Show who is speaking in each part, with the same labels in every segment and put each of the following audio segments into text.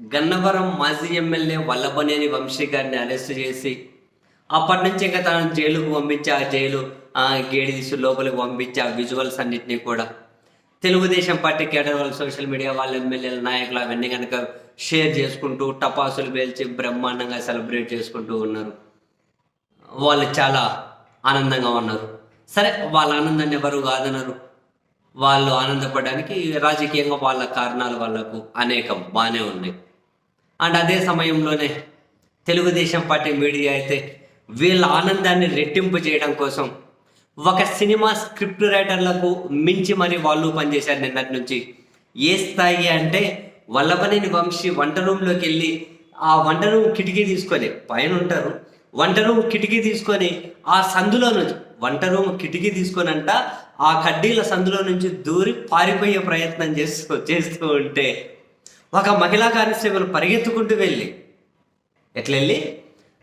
Speaker 1: గన్నవరం మాజీ ఎమ్మెల్యే వల్లభనేని వంశీ గారిని అరెస్ట్ చేసి అప్పటి నుంచి ఇంకా తను జైలుకు పంపించి ఆ జైలు గేడి తీసి లోపలికి పంపించి ఆ విజువల్స్ అన్నింటినీ కూడా తెలుగుదేశం పార్టీ కేడర్ వాళ్ళు సోషల్ మీడియా వాళ్ళ ఎమ్మెల్యేల నాయకులు అవన్నీ కనుక షేర్ చేసుకుంటూ టపాసులు పేల్చి బ్రహ్మాండంగా సెలబ్రేట్ చేసుకుంటూ ఉన్నారు. వాళ్ళు చాలా ఆనందంగా ఉన్నారు. సరే వాళ్ళ ఆనందాన్ని ఎవరు కాదనరు. వాళ్ళు ఆనందపడడానికి రాజకీయంగా వాళ్ళ కారణాలు వాళ్ళకు అనేకం బాగానే ఉన్నాయి. అండ్ అదే సమయంలోనే తెలుగుదేశం పార్టీ మీడియా అయితే వీళ్ళ ఆనందాన్ని రెట్టింపు చేయడం కోసం ఒక సినిమా స్క్రిప్ట్ రైటర్లకు మించి మరి వాళ్ళు పనిచేశారు నిన్నటి నుంచి. ఏ స్థాయి అంటే వల్లభనేని వంశీ వంట రూమ్లోకి వెళ్ళి ఆ వంట రూమ్ కిటికీ తీసుకొని పైన ఉంటారు. వంట రూమ్ కిటికీ తీసుకొని ఆ సందులో నుంచి వంట రూమ్ కిటికీ తీసుకొని అంట ఆ కడ్డీల సందులో నుంచి దూరి పారిపోయే ప్రయత్నం చేస్తూ చేస్తూ ఉంటే ఒక మహిళా కానిస్టేబుల్ పరిగెత్తుకుంటూ వెళ్ళి. ఎట్లా వెళ్ళి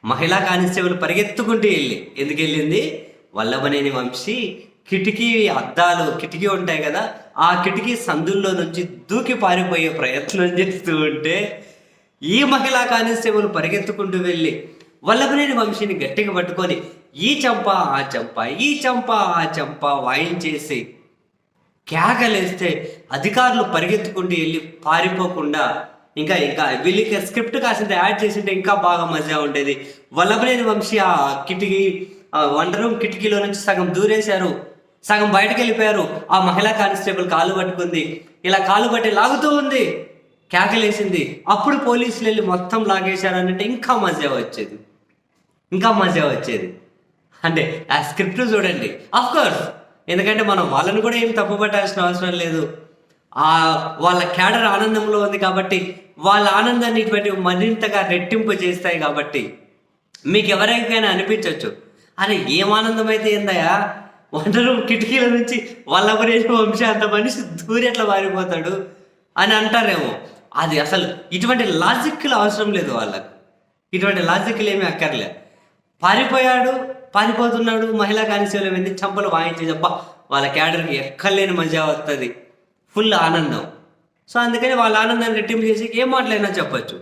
Speaker 1: మహిళా కానిస్టేబుల్ పరిగెత్తుకుంటూ వెళ్ళి. ఎందుకు వెళ్ళింది? వల్లభనేని వంశీ కిటికీ అద్దాలు కిటికీ ఉంటాయి కదా ఆ కిటికీ సందుల్లో నుంచి దూకి పారిపోయే ప్రయత్నం చేస్తూ ఉంటే ఈ మహిళా కానిస్టేబుల్ పరిగెత్తుకుంటూ వెళ్ళి వల్లభనేని వంశీని గట్టిగా పట్టుకొని ఈ చంప ఆ చంప ఈ చంప ఆ చంప వాయించేసి కేకలేస్తే అధికారులు పరిగెత్తుకుంటూ వెళ్ళి పారిపోకుండా ఇంకా ఇంకా వీళ్ళకి స్క్రిప్ట్ కాసింత యాడ్ చేసింటే ఇంకా బాగా మజా ఉండేది. వల్లభనేని వంశీ ఆ కిటికీ ఆ వంట రూమ్ కిటికీలో నుంచి సగం దూరేశారు. సగం బయటకు వెళ్ళిపోయారు. ఆ మహిళా కానిస్టేబుల్ కాలు పట్టుకుంది. ఇలా కాలు పట్టి లాగుతూ ఉంది. కేకలేసింది అప్పుడు పోలీసులు వెళ్ళి మొత్తం లాగేశారు అంటే ఇంకా మజా వచ్చేది. ఇంకా మజా వచ్చేది. అంటే ఆ స్క్రిప్ట్ చూడండి. అఫ్కోర్స్ ఎందుకంటే మనం వాళ్ళని కూడా ఏం తప్పు పట్టాల్సిన అవసరం లేదు. ఆ వాళ్ళ క్యాడర్ ఆనందంలో ఉంది కాబట్టి వాళ్ళ ఆనందాన్ని ఇటువంటి మరింతగా రెట్టింపు చేస్తాయి కాబట్టి మీకు ఎవరికైనా అనిపించవచ్చు అరే ఏం ఆనందం అయితే ఏందయ్యా? వంటలు కిటికీల నుంచి వల్లభరేష్ వంశీ అంత మనిషి దూరి ఎట్లా మారిపోతాడు? అని అంటారేమో. అది అసలు ఇటువంటి లాజిక్లు అవసరం లేదు వాళ్ళకు. ఇటువంటి లాజిక్లు ఏమీ అక్కర్లే. పారిపోయాడు పారిపోతున్నాడు మహిళా కానిస్టేబుల్ వెళ్ళి చంపలు వాయించేది అబ్బా వాళ్ళ క్యాడర్కి ఎక్కలేని మజా వస్తుంది ఫుల్ ఆనందం. సో అందుకని వాళ్ళ ఆనందాన్ని రెట్టింపు చేసి ఏం మాటలైనా చెప్పొచ్చు.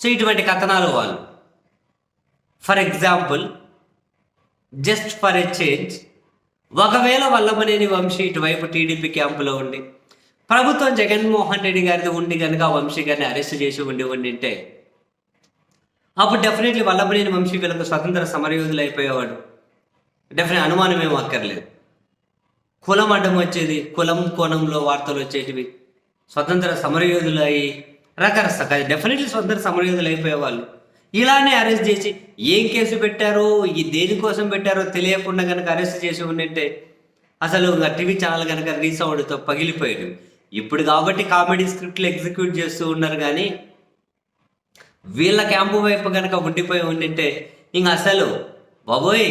Speaker 1: సో ఇటువంటి కథనాలు వాళ్ళు. For example just for a change ఒకవేళ వల్లభనేని వంశీ ఇటువైపు టీడీపీ క్యాంపులో ఉండి ప్రభుత్వం జగన్మోహన్ రెడ్డి గారిది ఉండి కనుక వంశీ గారిని అరెస్ట్ చేసి ఉండి ఉండింటే అప్పుడు డెఫినెట్లీ వల్లభనేని వంశీ వీళ్ళకు స్వతంత్ర సమరయోధులు అయిపోయేవాడు. డెఫినెట్ అనుమానం ఏం అక్కర్లేదు. కులం అడ్డం వచ్చేది కులం కోణంలో వార్తలు వచ్చేటివి. స్వతంత్ర సమరయోధులు అయి రకరకాల డెఫినెట్లీ స్వతంత్ర సమరయోధులు అయిపోయేవాళ్ళు ఇలానే అరెస్ట్ చేసి ఏం కేసు పెట్టారో ఈ దేనికోసం పెట్టారో తెలియకుండా కనుక అరెస్ట్ చేసి ఉండింటే అసలు టీవీ ఛానల్ కనుక అవ్వడంతో పగిలిపోయాడు ఇప్పుడు కాబట్టి కామెడీ స్క్రిప్ట్లు ఎగ్జిక్యూట్ చేస్తూ ఉన్నారు కానీ వీళ్ళ క్యాంపు వైపు కనుక ఉండిపోయి ఉండింటే ఇంక అసలు బాబోయ్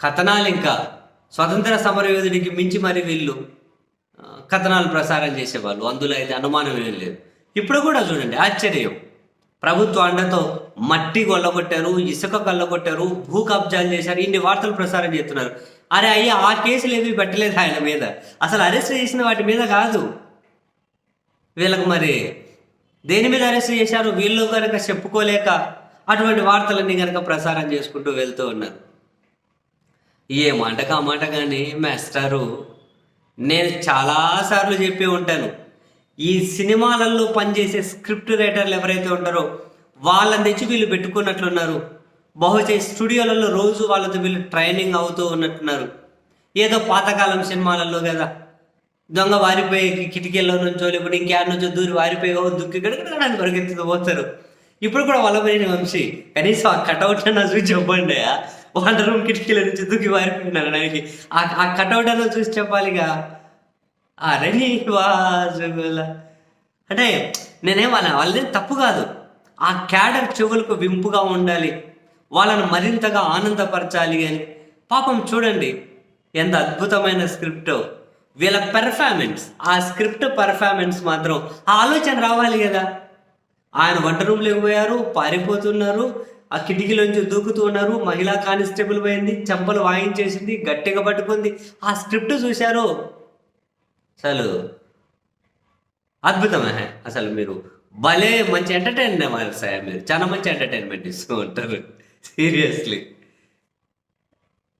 Speaker 1: కథనాలు ఇంకా స్వతంత్ర సమరయోధుడికి మించి మరి వీళ్ళు కథనాలు ప్రసారం చేసేవాళ్ళు. అందులో అయితే అనుమానం ఏం లేదు. ఇప్పుడు కూడా చూడండి ఆశ్చర్యం. ప్రభుత్వ అండతో మట్టి కొల్లగొట్టారు ఇసుక కొల్లగొట్టారు భూ కబ్జాలు చేశారు ఇన్ని వార్తలు ప్రసారం చేస్తున్నారు. అరే అయ్యా ఆ కేసులు ఏవి పెట్టలేదు ఆయన మీద. అసలు అరెస్ట్ చేసిన వాటి మీద కాదు. వీళ్ళకు మరి దేని మీద అరెస్ట్ చేశారు? వీళ్ళు కనుక చెప్పుకోలేక అటువంటి వార్తలన్నీ కనుక ప్రసారం చేసుకుంటూ వెళ్తూ ఉన్నారు. ఏ మాటకు ఆ మాట కానీ మాస్టారు నేను చాలాసార్లు చెప్పి ఉంటాను. ఈ సినిమాలలో పనిచేసే స్క్రిప్ట్ రైటర్లు ఎవరైతే ఉంటారో వాళ్ళని తెచ్చి వీళ్ళు పెట్టుకున్నట్లున్నారు. బహుశా స్టూడియోలలో రోజు వాళ్ళతో వీళ్ళు ట్రైనింగ్ అవుతూ ఉన్నట్టున్నారు. ఏదో పాతకాలం సినిమాలలో కదా. దొంగ వారిపోయి కిటికీల్లో నుంచో లేకపోతే ఇంకేడ నుంచో దూరి వారిపోయో దుక్కి గడగడానికి పరిగెత్తుతూ పోతారు. ఇప్పుడు కూడా వల్లపోయిన వంశీ కనీసం ఆ కటౌట్ అన్న చూసి చెప్పండి వాళ్ళ రూమ్ కిటికీల నుంచి దూకి పారిపోయినారు ఆయనకి ఆ కటౌటలో చూసి చెప్పాలిగా అరే నీ వాజుగుల అంటే నేనేం వాళ్ళ వాళ్ళది తప్పు కాదు. ఆ క్యాడర్ చెవులకు వింపుగా ఉండాలి. వాళ్ళను మరింతగా ఆనందపరచాలి అని. పాపం చూడండి ఎంత అద్భుతమైన స్క్రిప్ట్. వీళ్ళ పెర్ఫార్మెన్స్ ఆ స్క్రిప్ట్ పెర్ఫార్మెన్స్ మాత్రం ఆ ఆలోచన రావాలి కదా. ఆయన వంట రూమ్లోకి పోయారు పారిపోతున్నారు ఆ కిటికీలోంచి దూకుతూ ఉన్నారు. మహిళా కానిస్టేబుల్ పోయింది. చెంపలు వాయించేసింది. గట్టిగా పట్టుకుంది. ఆ స్క్రిప్ట్ చూశారు. అసలు అద్భుతమే. అసలు మీరు భలే మంచి ఎంటర్టైన్మెంట్ సార్ మీరు. చాలా మంచి ఎంటర్టైన్మెంట్ ఇస్తూ ఉంటారు. సీరియస్లీ.